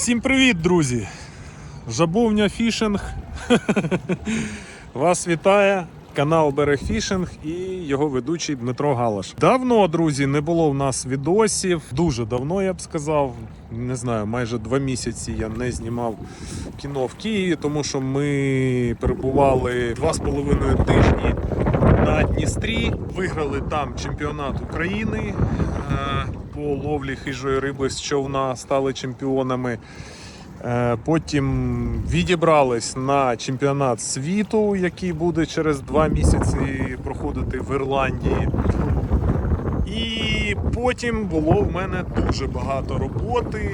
Всім привіт, друзі! Жабовня Фішинг. Вас вітає канал Берег Фішинг і його ведучий Дмитро Галаш. Давно, друзі, не було в нас відосів. Дуже давно я б сказав. Не знаю, майже два місяці я не знімав кіно в Києві, тому що ми перебували два з половиною тижні на Дністрі. Виграли там чемпіонат України е, по ловлі хижої риби з човна, стали чемпіонами. Е, Потім відібрались на чемпіонат світу, який буде через два місяці проходити в Ірландії. І потім було в мене дуже багато роботи.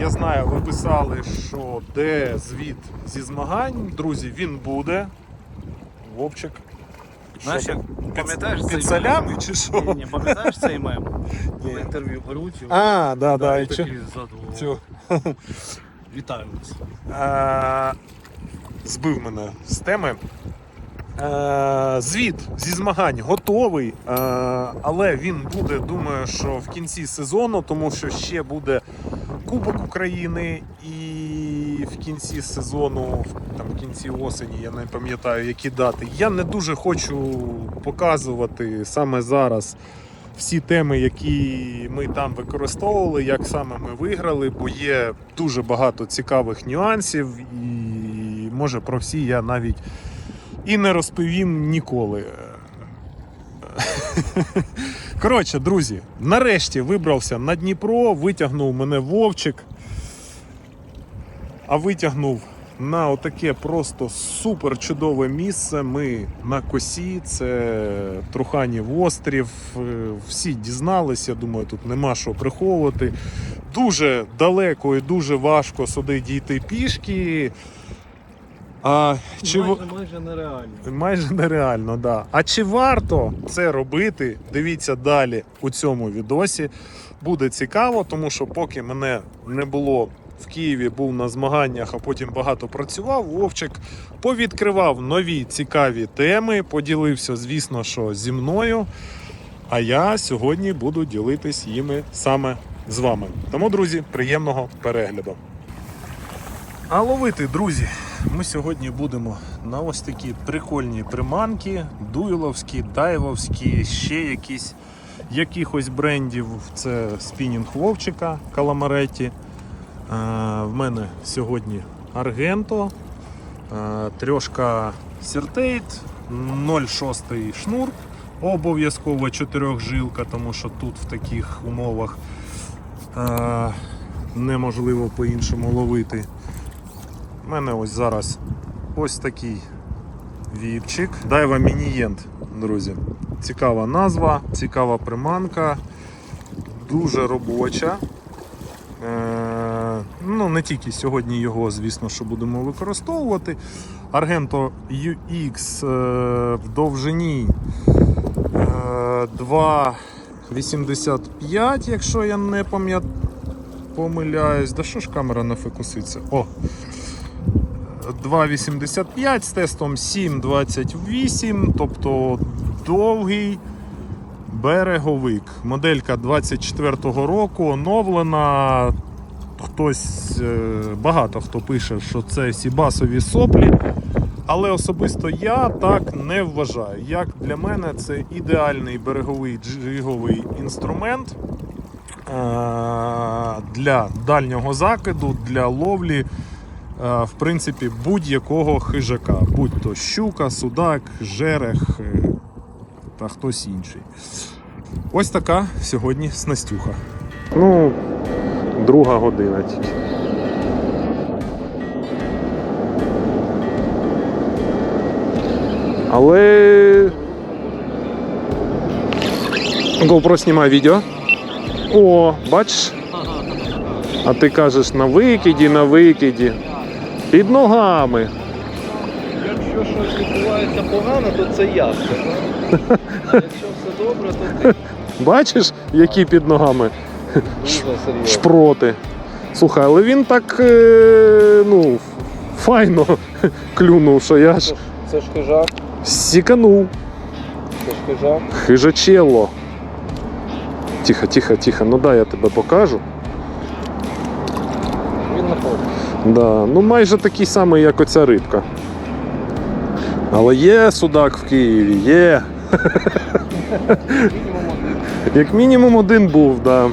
Я знаю, ви писали, що де звіт зі змагань. Друзі, він буде. Вовчик. Знаєш, як пам'ятаєш цей під солями чи що? Ні, ні, пам'ятаєш цей мем? Ні. В інтерв'ю беруть. А, да, да, і чо- цю. Вітаю вас. Е, збив мене з теми. Е, звіт зі змагань готовий, е, але він буде, думаю, що в кінці сезону, тому що ще буде Кубок України і в кінці сезону, там в кінці осені, я не пам'ятаю, які дати. Я не дуже хочу показувати саме зараз всі теми, які ми там використовували, як саме ми виграли, бо є дуже багато цікавих нюансів, і може про всі я навіть і не розповім ніколи. Коротше, друзі, нарешті вибрався на Дніпро, витягнув мене Вовчик, а витягнув на отаке просто супер чудове місце. Ми на косі, це Труханів острів. Е, Всі дізнались, я думаю, тут нема що приховувати. Дуже далеко і дуже важко сюди дійти пішки. А, чи... Майже, майже нереально. Майже нереально, да. А чи варто це робити? Дивіться далі у цьому відосі. Буде цікаво, тому що поки мене не було в Києві, був на змаганнях, а потім багато працював. Вовчик повідкривав нові цікаві теми, поділився, звісно, що зі мною. А я сьогодні буду ділитись їми саме з вами. Тому, друзі, приємного перегляду. А ловити, друзі, ми сьогодні будемо на ось такі прикольні приманки, дуйловські, дайвовські, ще якісь якихось брендів. Це спінінг Вовчика Каламареті. В мене сьогодні Аргенто, трьошка Сіртейт, 0,6 шнур. Обов'язково чотирьохжилка, тому що тут в таких умовах неможливо по-іншому ловити. У мене ось зараз ось такий віпчик. Дайва Мінієнт, друзі. Цікава назва, цікава приманка, дуже робоча. Е, ну, не тільки сьогодні його, звісно, що будемо використовувати. Argento UX е, в довжині е, 2,85, якщо я не. Помиляюсь, да що ж камера не фокуситься? О, 2,85 з тестом 7,28, тобто довгий береговик. Моделька 24-го року оновлена. Хтось, е, багато хто пише, що це сібасові соплі. Але особисто я так не вважаю. Як для мене це ідеальний береговий джиговий інструмент е, для дальнього закиду, для ловлі е, в принципі, будь-якого хижака, будь то щука, судак, жерех та хтось інший. Ось така сьогодні снастюха. Ну, друга година тільки. Але. GoPro знімає відео. О, бачиш? А ти кажеш на викиді, на викиді. Під ногами. Якщо щось відбувається погано, то це я. А якщо все добре, то ти Бачиш, які під ногами шпроти. Слухай, але він так е, ну, файно клюнув, що я ж Це ж хижак, сіканув. це ж хижак. Хижачелло. Тихо, тихо, тихо. Ну дай я тебе покажу. Він на Да, ну майже такий самий, як оця рибка. Але є судак в Києві, є. Як мінімум один був, да.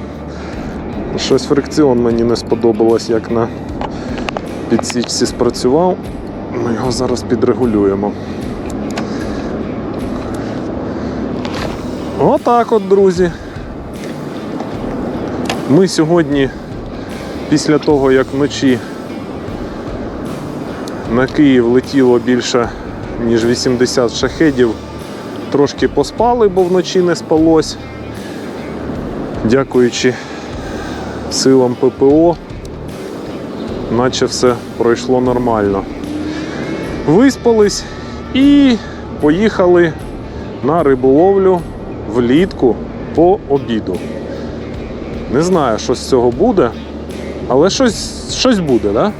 Щось фрикціон мені не сподобалось, як на підсічці спрацював. Ми його зараз підрегулюємо. Отак от, друзі. Ми сьогодні, після того, як вночі на Київ летіло більше, ніж 80 шахедів, трошки поспали, бо вночі не спалось. Дякуючи силам ППО, наче все пройшло нормально. Виспались і поїхали на риболовлю влітку по обіду. Не знаю, що з цього буде, але щось, щось буде, да?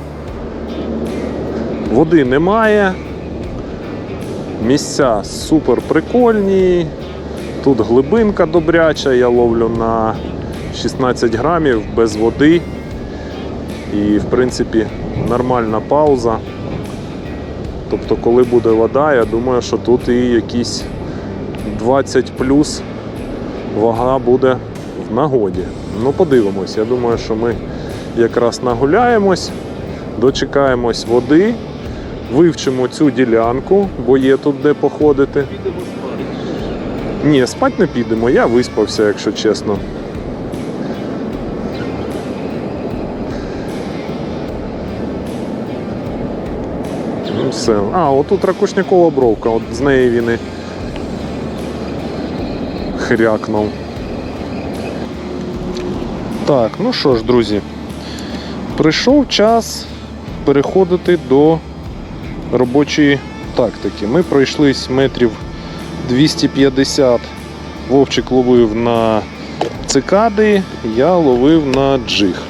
Води немає. Місця супер прикольні. Тут глибинка добряча, я ловлю на 16 грамів без води. І, в принципі, нормальна пауза. Тобто, коли буде вода, я думаю, що тут і якісь 20 плюс вага буде в нагоді. Ну, подивимось. Я думаю, що ми якраз нагуляємось, дочекаємось води, вивчимо цю ділянку, бо є тут де походити. Ні, спать не підемо, я виспався, якщо чесно. Ну, все. А, отут ракушнякова бровка, от з неї він і хрякнув. Так, ну що ж, друзі, прийшов час переходити до робочої тактики. Ми пройшлись метрів 250 Вовчик ловив на цикади, я ловив на джиг.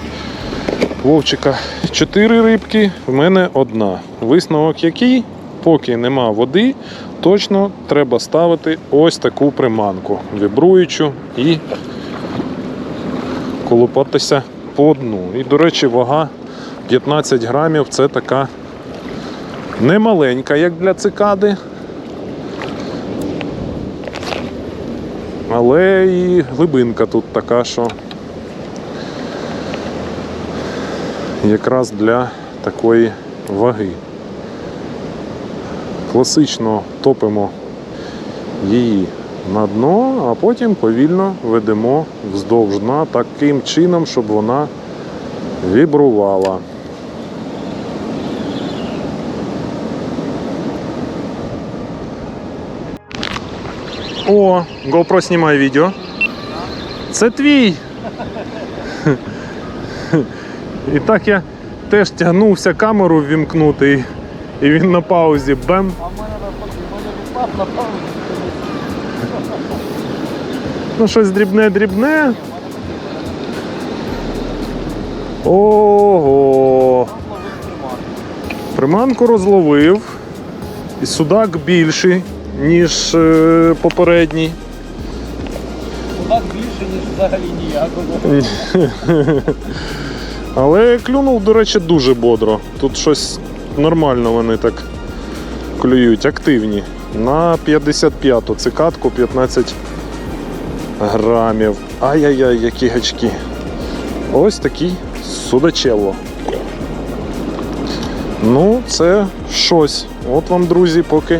Вовчика 4 рибки, в мене одна. Висновок який? Поки нема води, точно треба ставити ось таку приманку, вібруючу і колупатися по дну. І, до речі, вага 15 грамів це така немаленька, як для цикади. Але і глибинка тут така, що якраз для такої ваги. Класично топимо її на дно, а потім повільно ведемо вздовж дна таким чином, щоб вона вібрувала. О, GoPro знімає відео. Це твій. І так я теж тягнувся камеру ввімкнути, і, він на паузі бем. Ну, щось дрібне-дрібне. Ого. Приманку розловив. І судак більший, ніж е, попередній. Судак більше, ніж взагалі ніякого. Але клюнув, до речі, дуже бодро. Тут щось нормально вони так клюють, активні. На 55-ту цикатку 15 грамів. Ай-яй-яй, які гачки. Ось такий судачело. Ну, це щось. От вам, друзі, поки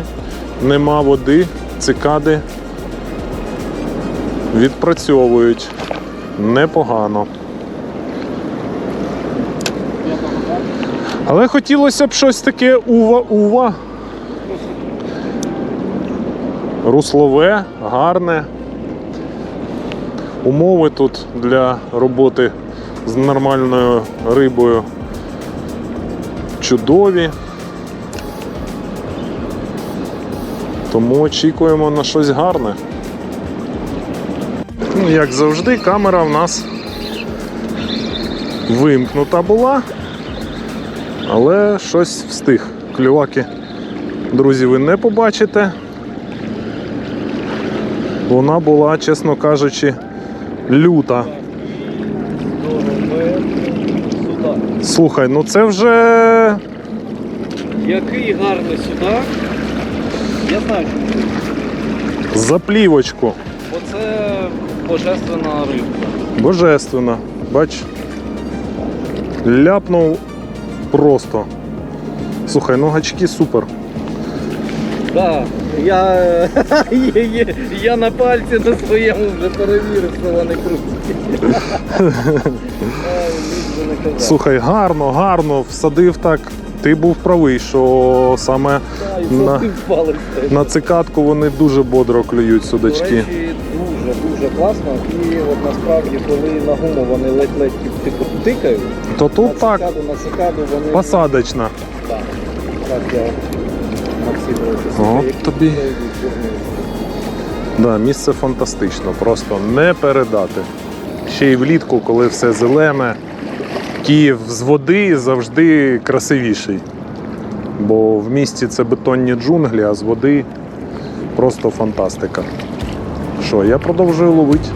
нема води, цикади відпрацьовують непогано. Але хотілося б щось таке ува-ува. Руслове, гарне. Умови тут для роботи з нормальною рибою чудові. Тому очікуємо на щось гарне. Ну, як завжди, камера в нас вимкнута була. Але щось встиг. Клюваки, друзі, ви не побачите. Вона була, чесно кажучи, люта. Слухай, ну це вже Який гарний судак. Я знаю, що за плівочку. Оце божественна рибка. Божественно. Бач. Ляпнув просто. Слухай, ну гачки супер. Так, я, я на пальці на своєму вже перевірив, що вони круті. Слухай, гарно, гарно всадив так. Ти був правий, що саме на- на цикадку вони дуже бодро клюють До судачки. речі, дуже дуже класно. І от насправді, коли на гуму вони ледь-ледь типу тикають, То тут на так, цикаду, на цикаду вони посадочна. Так, так я Максим О, тобі. Да, місце фантастично, просто не передати. Ще й влітку, коли все зелене, Київ з води завжди красивіший. Бо в місті це бетонні джунглі, а з води просто фантастика. Що, я продовжую ловити.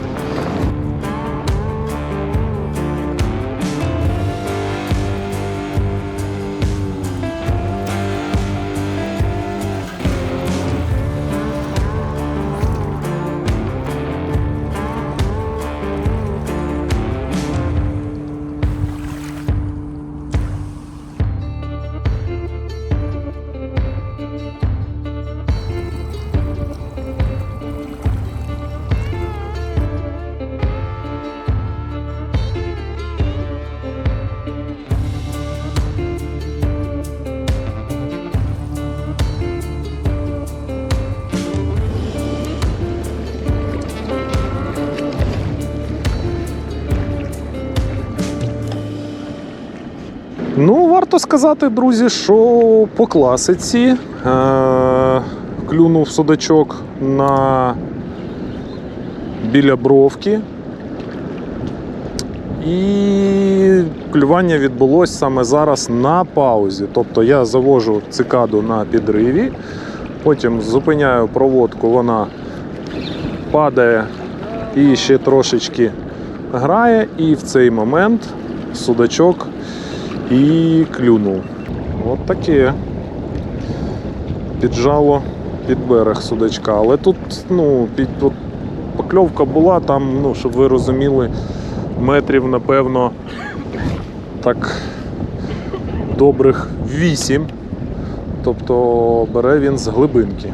Варто сказати, друзі, що по класиці е- клюнув судачок на біля бровки. І клювання відбулось саме зараз на паузі. Тобто я завожу цикаду на підриві, потім зупиняю проводку, вона падає і ще трошечки грає, і в цей момент судачок і клюнув. От таке. Піджало під берег судачка. Але тут, ну, під, от, покльовка була там, ну, щоб ви розуміли, метрів, напевно, так добрих 8. Тобто бере він з глибинки.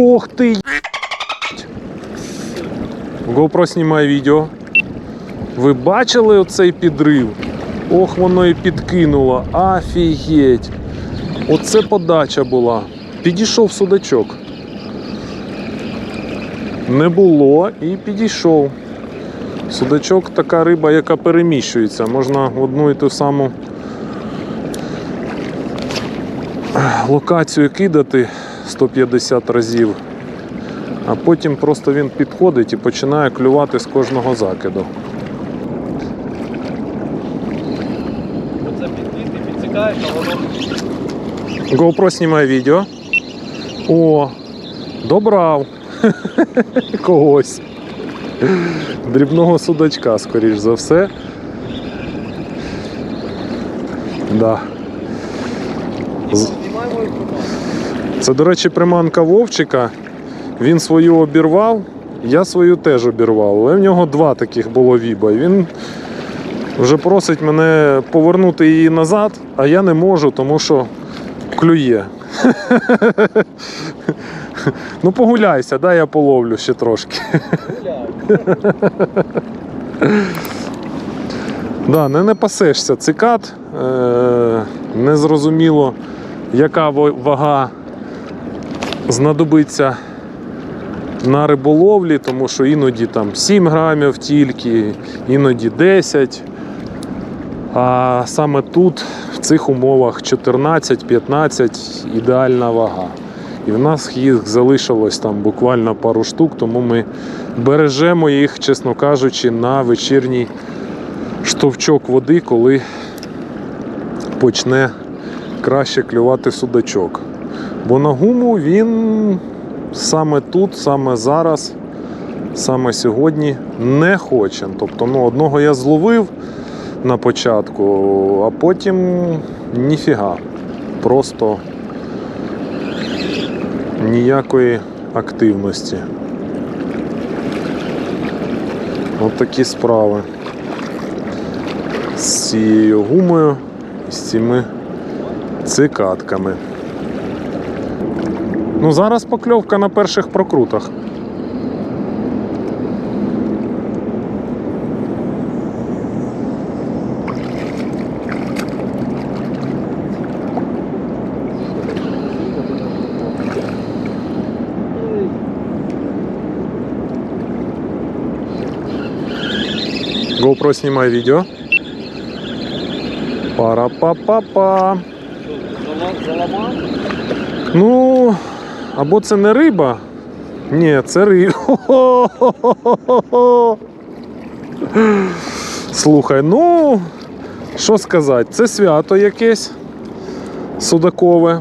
Ох ти! єть! GoPro знімає відео. Ви бачили оцей підрив? Ох, воно і підкинуло. Афігеть. Оце подача була. Підійшов судачок. Не було і підійшов. Судачок така риба, яка переміщується. Можна в одну і ту саму локацію кидати 150 разів, а потім просто він підходить і починає клювати з кожного закиду. Оце підліти, підсікаєш, а воно GoPro знімає відео. О, добрав когось. Дрібного судачка, скоріш за все. Да. Знімаємо і. Це, до речі, приманка Вовчика. Він свою обірвав, я свою теж обірвав. Але в нього два таких було віба. Він вже просить мене повернути її назад, а я не можу, тому що клює. Ну, погуляйся, дай я половлю ще трошки. Да, не, не пасешся. Цикад. Е, незрозуміло, яка вага знадобиться на риболовлі, тому що іноді там 7 грамів тільки, іноді 10. А саме тут, в цих умовах, 14-15 ідеальна вага. І в нас їх залишилось там буквально пару штук, тому ми бережемо їх, чесно кажучи, на вечірній штовчок води, коли почне краще клювати судачок. Бо на гуму він саме тут, саме зараз, саме сьогодні не хоче. Тобто, ну, одного я зловив на початку, а потім ніфіга. Просто ніякої активності. От такі справи. З цією гумою і з цими цикатками. Ну, зараз покльовка на перших прокрутах. GoPro снимай видео. Пара-па-па-па. Ну, або це не риба. Ні, це риба. Слухай, ну, що сказати, це свято якесь судакове.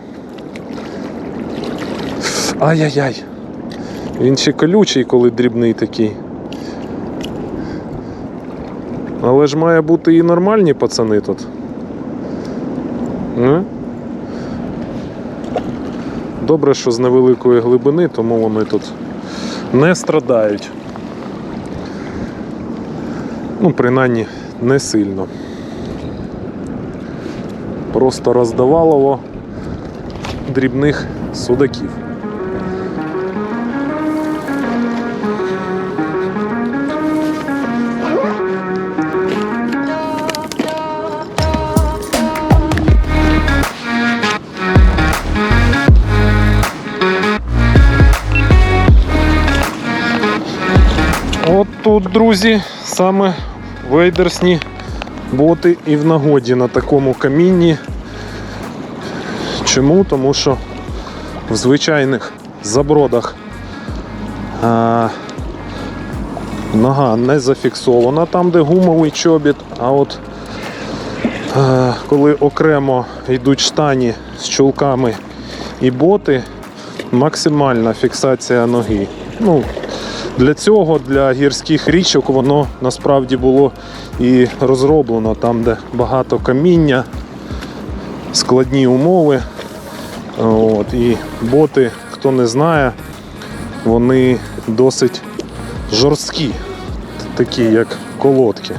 Ай-яй-яй. Він ще колючий, коли дрібний такий. Але ж має бути і нормальні пацани тут. Не? Добре, що з невеликої глибини, тому вони тут не страдають. Ну, принаймні, не сильно. Просто роздавалово дрібних судаків. Друзі, саме вейдерсні боти і в нагоді на такому камінні. Чому? Тому що в звичайних забродах а, нога не зафіксована там, де гумовий чобіт, а от а, коли окремо йдуть штані з чулками і боти, максимальна фіксація ноги. Ну, для цього, для гірських річок, воно насправді було і розроблено там, де багато каміння, складні умови. От, і боти, хто не знає, вони досить жорсткі, такі як колодки.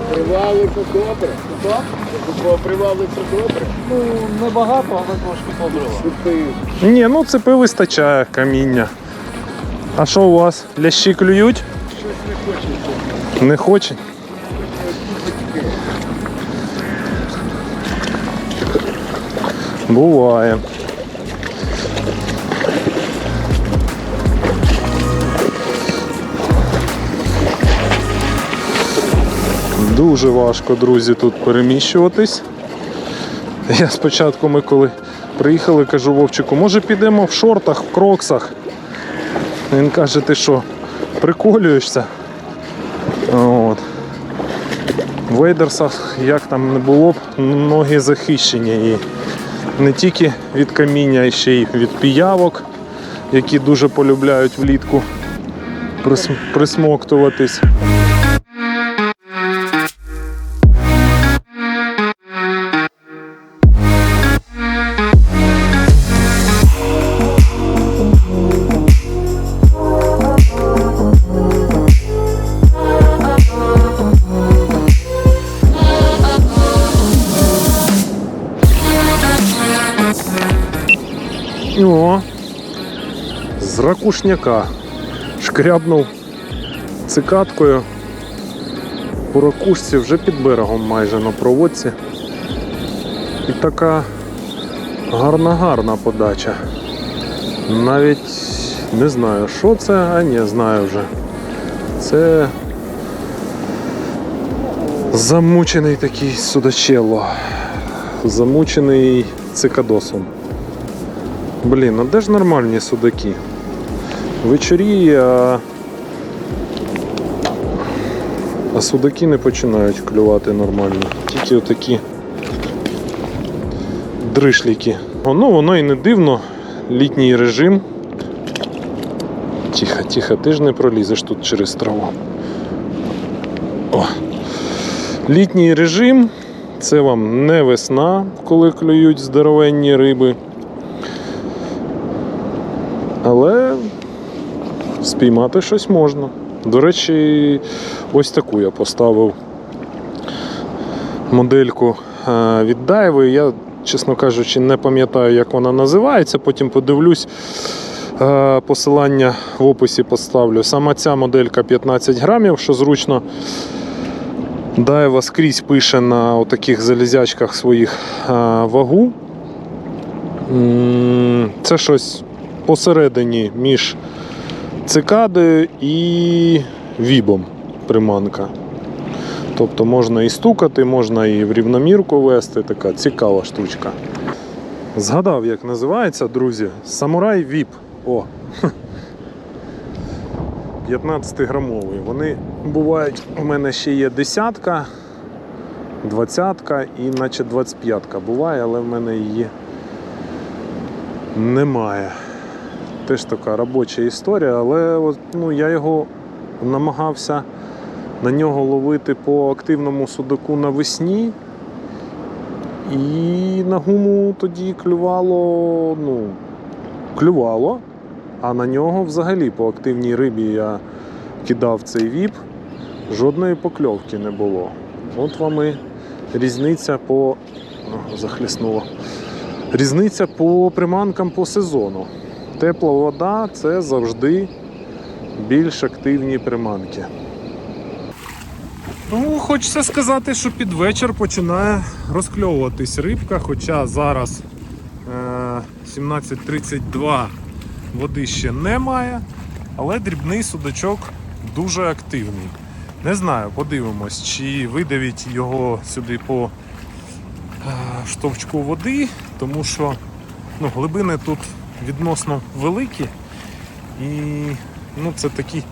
Привалиться добре. Привалиться добре. Ну, небагато, але трошки побрила. Ні, ну цепи вистачає каміння. А що у вас? Лящі клюють? Щось Не хоче? Буває. Дуже важко, друзі, тут переміщуватись. Я спочатку ми коли приїхали, кажу Вовчику, може підемо в шортах, в кроксах. Він каже, ти що, приколюєшся? От. В вейдерсах, як там не було б, ноги захищені. І не тільки від каміння, а ще й від піявок, які дуже полюбляють влітку присмоктуватись. З ракушняка шкрябнув цикаткою по ракушці вже під берегом майже на проводці. І така гарна-гарна подача. Навіть не знаю, що це, а ні, знаю вже. Це замучений такий судачело. Замучений цикадосом. Блін, а де ж нормальні судаки? Вечоріє, а... а судаки не починають клювати нормально. Тільки отакі дришліки. Ну, воно і не дивно. Літній режим. Тихо, тихо, ти ж не пролізеш тут через траву. О. Літній режим це вам не весна, коли клюють здоровенні риби. Але спіймати щось можна. До речі, ось таку я поставив модельку е, від Дайви. Я, чесно кажучи, не пам'ятаю, як вона називається. Потім подивлюсь. Е, Посилання в описі поставлю. Сама ця моделька 15 грамів, що зручно. Дайва скрізь пише на таких залізячках своїх е, вагу. Це щось посередині між цикадою і вібом приманка. Тобто можна і стукати, можна і в рівномірку вести. Така цікава штучка. Згадав, як називається, друзі. Самурай Віп. О. 15-грамовий. Вони бувають, у мене ще є десятка, двадцятка і наче 25-ка буває, але в мене її немає. Теж така робоча історія, але от, ну, я його намагався на нього ловити по активному судаку навесні. І на гуму тоді клювало, ну, клювало, а на нього взагалі по активній рибі я кидав цей віп, жодної покльовки не було. От вам і різниця по. О, захліснуло. Різниця по приманкам по сезону. Тепла вода це завжди більш активні приманки. Ну, хочеться сказати, що під вечір починає розкльовуватись рибка, хоча зараз е, 17.32 води ще немає, але дрібний судачок дуже активний. Не знаю, подивимось, чи видавить його сюди по е, штовчку води, тому що ну, глибини тут відносно великі. І ну, це такі,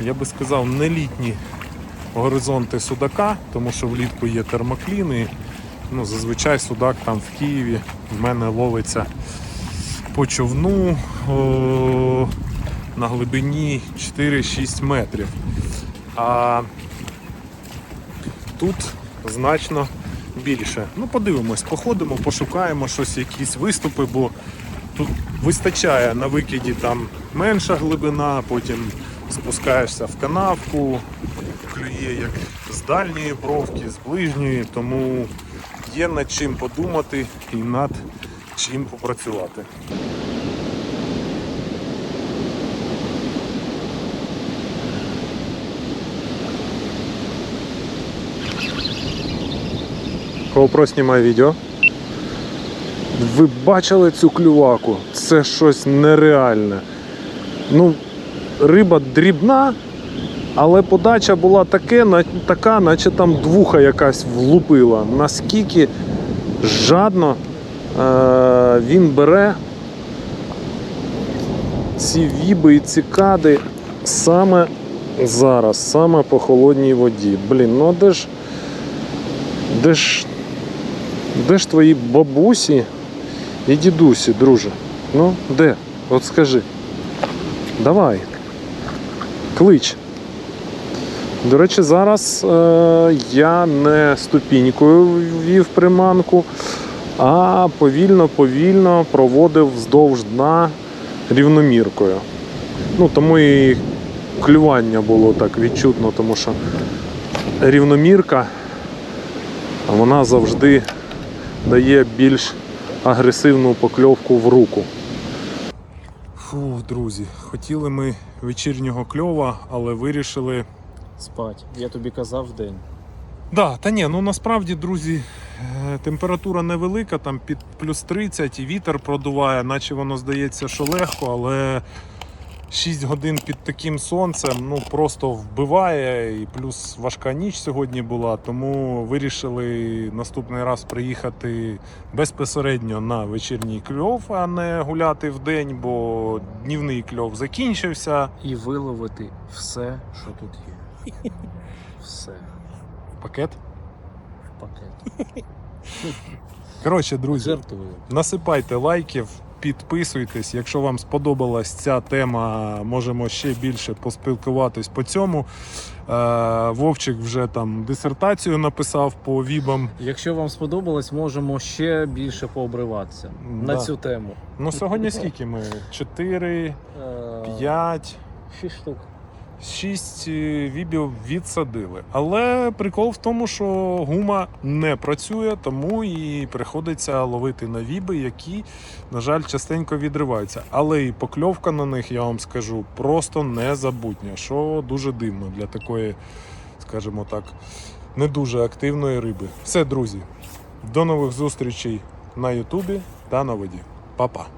я би сказав, нелітні горизонти судака, тому що влітку є термоклін і ну, зазвичай судак там в Києві в мене ловиться по човну о, на глибині 4-6 метрів. А тут значно більше. Ну, подивимось, походимо, пошукаємо щось, якісь виступи, бо тут вистачає на викиді там менша глибина, потім спускаєшся в канавку, клює як з дальньої бровки, з ближньої, тому є над чим подумати і над чим попрацювати. GoPro знімає відео. Ви бачили цю клюваку? Це щось нереальне. Ну, риба дрібна, але подача була таке, така, наче там двуха якась влупила. Наскільки жадно е- він бере ці віби і цикади саме зараз, саме по холодній воді. Блін, ну де ж. Де ж. Де ж твої бабусі і дідусі, друже? Ну, де? От скажи. Давай. Клич. До речі, зараз е, я не ступінькою ввів приманку, а повільно-повільно проводив вздовж дна рівноміркою. Ну, тому і клювання було так відчутно, тому що рівномірка вона завжди дає більш агресивну покльовку в руку. Фу, друзі, хотіли ми вечірнього кльова, але вирішили Спать. Я тобі казав в день. Да, та ні, ну насправді, друзі, Е, Температура невелика, там під плюс 30 і вітер продуває, наче воно здається, що легко, але 6 годин під таким сонцем ну просто вбиває. І плюс важка ніч сьогодні була, тому вирішили наступний раз приїхати безпосередньо на вечірній кльов, а не гуляти в день, бо днівний кльов закінчився. І виловити все, що тут є. Все. Пакет. В пакет. Коротше, друзі. Насипайте лайків, підписуйтесь. Якщо вам сподобалась ця тема, можемо ще більше поспілкуватись по цьому. Е, Вовчик вже там дисертацію написав по вібам. Якщо вам сподобалось, можемо ще більше пообриватися на цю тему. Ну сьогодні скільки ми? 4, п'ять. 5, Шість штук. 6 вібів відсадили. Але прикол в тому, що гума не працює, тому і приходиться ловити на віби, які, на жаль, частенько відриваються. Але і покльовка на них, я вам скажу, просто незабутня, що дуже дивно для такої, скажімо так, не дуже активної риби. Все, друзі, до нових зустрічей на Ютубі та на воді. Па-па!